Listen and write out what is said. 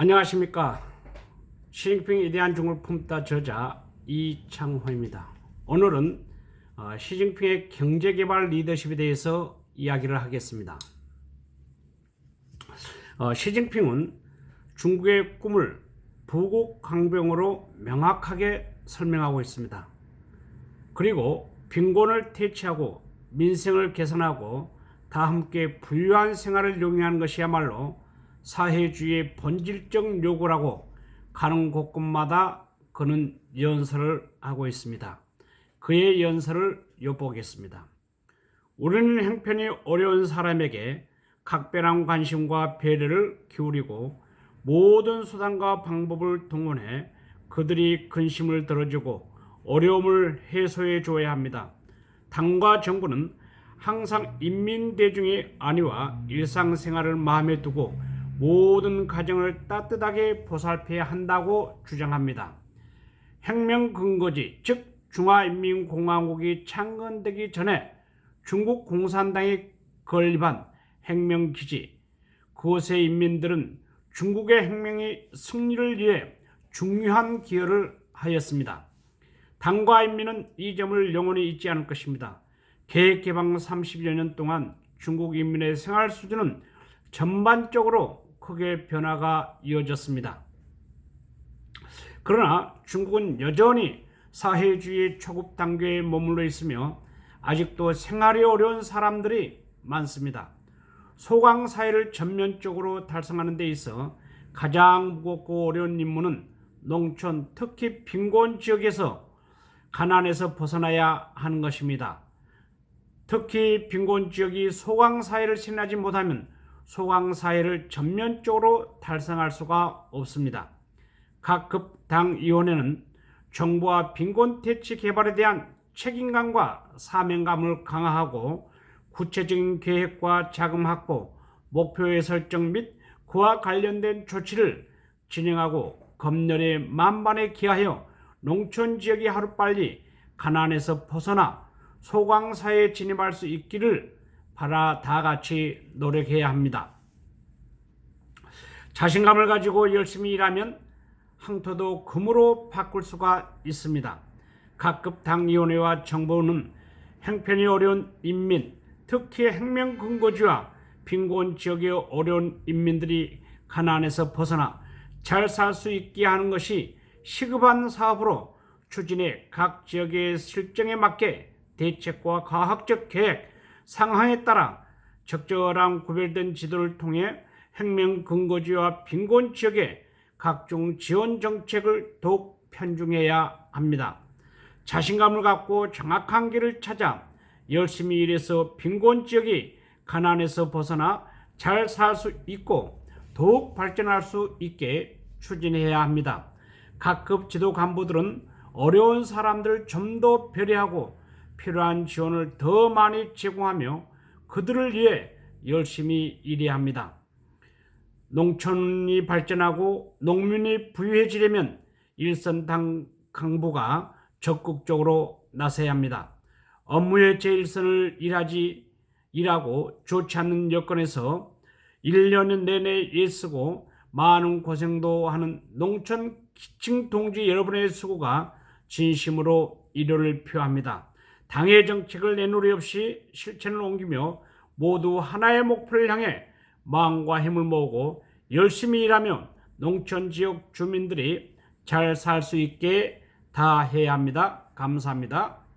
안녕하십니까. 시진핑에 대한 중을 품다 저자 이창호입니다. 오늘은 어, 시진핑의 경제개발 리더십에 대해서 이야기를 하겠습니다. 어, 시진핑은 중국의 꿈을 부국 강병으로 명확하게 설명하고 있습니다. 그리고 빈곤을 퇴치하고 민생을 개선하고 다 함께 부유한 생활을 용이하는 것이야말로 사회주의의 본질적 요구라고 가는 곳곳마다 그는 연설을 하고 있습니다. 그의 연설을 엿보겠습니다. 우리는 형편이 어려운 사람에게 각별한 관심과 배려를 기울이고 모든 수단과 방법을 동원해 그들이 근심을 들어주고 어려움을 해소해 줘야 합니다. 당과 정부는 항상 인민 대중의 안위와 일상생활을 마음에 두고 모든 가정을 따뜻하게 보살펴야 한다고 주장합니다. 혁명 근거지 즉 중화인민공화국이 창건되기 전에 중국 공산당이 건립한 혁명 기지 그곳의 인민들은 중국의 혁명의 승리를 위해 중요한 기여를 하였습니다. 당과 인민은 이 점을 영원히 잊지 않을 것입니다. 개혁 개방 30여 년 동안 중국 인민의 생활 수준은 전반적으로 크게 변화가 이어졌습니다. 그러나 중국은 여전히 사회주의 초급 단계에 머물러 있으며 아직도 생활이 어려운 사람들이 많습니다. 소강 사회를 전면적으로 달성하는 데 있어 가장 무겁고 어려운 임무는 농촌 특히 빈곤 지역에서 가난에서 벗어나야 하는 것입니다. 특히 빈곤 지역이 소강 사회를 실현하지 못하면 소강 사회를 전면적으로 달성할 수가 없습니다. 각 급당 위원회는 정부와 빈곤 퇴치 개발에 대한 책임감과 사명감을 강화하고 구체적인 계획과 자금 확보, 목표의 설정 및 그와 관련된 조치를 진행하고 검열의 만반에 기하여 농촌 지역이 하루빨리 가난에서 벗어나 소강 사회에 진입할 수 있기를 바라 다 같이 노력해야 합니다. 자신감을 가지고 열심히 일하면 항토도 금으로 바꿀 수가 있습니다. 각급 당위원회와 정부는 형편이 어려운 인민, 특히 혁명 근거지와 빈곤 지역의 어려운 인민들이 가난에서 벗어나 잘 살 수 있게 하는 것이 시급한 사업으로 추진해 각 지역의 실정에 맞게 대책과 과학적 계획, 상황에 따라 적절한 구별된 지도를 통해 혁명 근거지와 빈곤 지역에 각종 지원 정책을 더욱 편중해야 합니다. 자신감을 갖고 정확한 길을 찾아 열심히 일해서 빈곤 지역이 가난에서 벗어나 잘 살 수 있고 더욱 발전할 수 있게 추진해야 합니다. 각급 지도 간부들은 어려운 사람들을 좀 더 배려하고 필요한 지원을 더 많이 제공하며 그들을 위해 열심히 일해야 합니다. 농촌이 발전하고 농민이 부유해지려면 일선 강부가 적극적으로 나서야 합니다. 업무의 제일선을 일하지 일하고 좋지 않는 여건에서 1년 내내 애쓰고 많은 고생도 하는 농촌 기층 동지 여러분의 수고가 진심으로 일효를 표합니다. 당의 정책을 내놓으리 없이 실천을 옮기며 모두 하나의 목표를 향해 마음과 힘을 모으고 열심히 일하면 농촌 지역 주민들이 잘 살 수 있게 다 해야 합니다. 감사합니다.